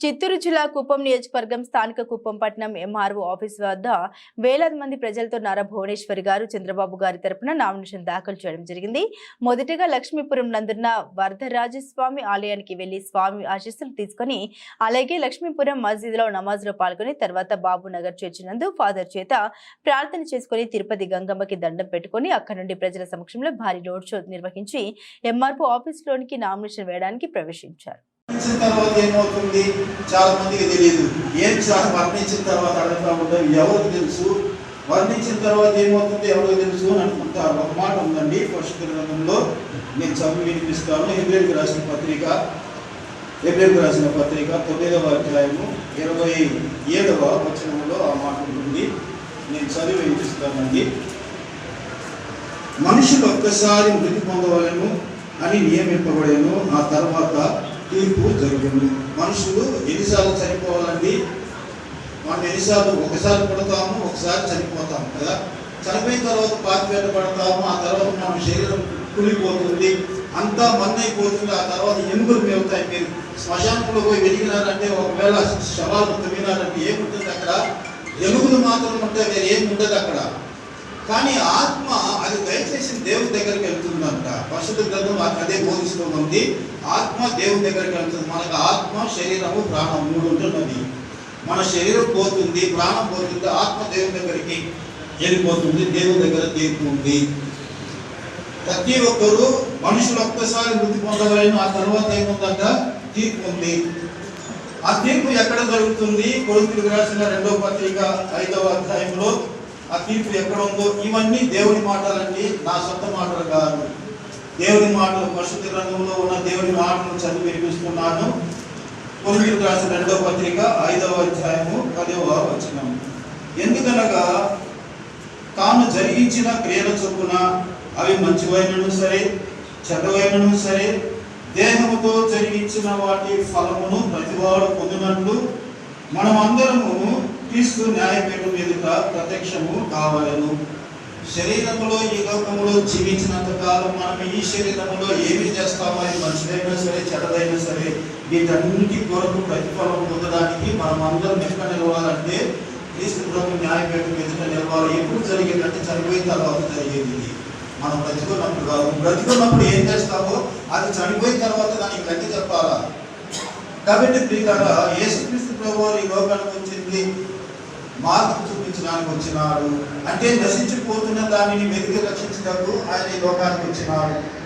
చిత్తూరు జిల్లా కుప్పం నియోజకవర్గం స్థానిక కుప్పం పట్టణం ఎంఆర్ఓ ఆఫీస్ వద్ద వేలాది మంది ప్రజలతో నారా భువనేశ్వరి గారు చంద్రబాబు గారి తరపున నామినేషన్ దాఖలు చేయడం జరిగింది. మొదటగా లక్ష్మీపురం నందున్న వరదరాజస్వామి ఆలయానికి వెళ్ళి స్వామి ఆశీస్సులు తీసుకొని అలాగే లక్ష్మీపురం మస్జిద్లో నమాజ్లో పాల్గొని తర్వాత బాబు నగర్ చర్చి ఫాదర్ చేత ప్రార్థన చేసుకుని తిరుపతి గంగమ్మకి దండం పెట్టుకొని అక్కడి నుండి ప్రజల సమక్షంలో భారీ రోడ్ షో నిర్వహించి ఎంఆర్ఓ ఆఫీసులోనికి నామినేషన్ వేయడానికి ప్రవేశించారు. వర్ణించిన తర్వాత ఏమవుతుంది? చాలా మందికి తెలియదు. ఏం సార్ వర్ణించిన తర్వాత అడుగుతా ఉంటారు ఎవరికి తెలుసు? వర్ణించిన తర్వాత ఏమవుతుంది? ఎవరికి తెలుసు అని అనుకుంటారు ఒక మాట ఉందండి పరిశుద్ధ గ్రంథంలో నేను చదివి వినిపిస్తాను. హెబ్రిల్కి రాసిన పత్రిక హెబ్రిల్కి రాసిన పత్రిక తొమ్మిదవ అధ్యాయము ఇరవై ఏడవ వచనంలో ఆ మాట ఉంటుంది. నేను చదివి వినిపిస్తానండి. మనుషులు ఒక్కసారి మృతి పొందవలను అని నియమింపబడేను. ఆ తర్వాత తీర్పు జరుగుతుంది. మనుషులు ఎన్నిసార్లు చనిపోవాలండి? మనం ఎన్నిసార్లు ఒకసారి పుడతాము ఒకసారి చనిపోతాము కదా? చనిపోయిన తర్వాత పాతిపేట పడతాము ఆ తర్వాత మన శరీరం కులిపోతుంది అంతా మన్నైపోతుంది ఆ తర్వాత ఎముకలు మేవుతాయి. మీరు శ్మశానంలో పోయి వెలిగినారంటే ఒకవేళ శవాలు తవ్వినారంటే ఏముంటుంది అక్కడ? ఎముకలు మాత్రం ఉంటే వేరే ఏమి ఉండదు అక్కడ. కానీ ఆత్మ అది దేవుడి దగ్గరికి వెళ్తుందంట. పరిశుద్ధ గ్రంథం అదే బోధిస్తూ ఉంది. ఆత్మ దేవుడి దగ్గరికి వెళ్తుంది. మనకు ఆత్మ శరీరము ప్రాణం మూడు ఉంటున్నది. మన శరీరం పోతుంది ప్రాణం పోతుంది ఆత్మ దేవుని దగ్గరికి వెళ్ళిపోతుంది దేవుని దగ్గర తీర్పు ఉంది ప్రతి ఒక్కరు మనుషులు ఒక్కసారి మృతి పొందగలను ఆ తర్వాత ఏముందంట? తీర్పు ఉంది. ఆ తీర్పు ఎక్కడ జరుగుతుంది? కొడుకులకు రాసిన రెండవ పత్రిక ఐదవ అధ్యాయంలో ఆ తీర్పు ఎక్కడ ఉందో ఇవన్నీ దేవుని మాటలండి. నా సొంత మాటలు కాదు. దేవుని మాటలు పరిశుద్ధ గ్రంథంలో ఉన్న దేవుని మాటలు చదివి వినిపిస్తున్నాను. కొడుకులకు రాసిన రెండవ పత్రిక ఐదవ అధ్యాయము పదవ వచనం. ఎందుకనగా తాను జరిగించిన క్రియల చొప్పున అవి మంచివైనను సరే చెడ్డవైనను సరే దేహముతో జరిగించిన వాటి ఫలమును ప్రతివాడు పొందినట్లు మనమందరము క్రీస్తు న్యాయపీఠం ఎదుట ప్రత్యక్షము కావాలను. శరీరములో ఈ లోకములో జీవించినంత కాలం మనం ఈ శరీరములో ఏమి చేస్తామో అది మంచిదైనా సరే చెడ్డదైనా సరే వీటన్నిటి కొరకు ప్రతిఫలం పొందడానికి మనం అందరం ఎక్కడ నిలవాలంటే క్రీస్తు ప్రభు న్యాయపీఠం ఎదుట నిలవాలి. ఎప్పుడు జరిగేదంటే చనిపోయిన తర్వాత జరిగేది మనం బ్రతికున్నప్పుడు కాదు. బ్రతికున్నప్పుడు ఏం చేస్తామో అది చనిపోయిన తర్వాత దానికి గట్టి చెప్పాలా? కాబట్టి ప్రియులారా యేసుక్రీస్తు ప్రభు ఈ లోకానికి వచ్చింది. మార్పు చూపించడానికి వచ్చినాడు. అంటే నశించిపోతున్న దానిని వెతికి రక్షించటకు ఆయన ఈ లోకానికి వచ్చినాడు.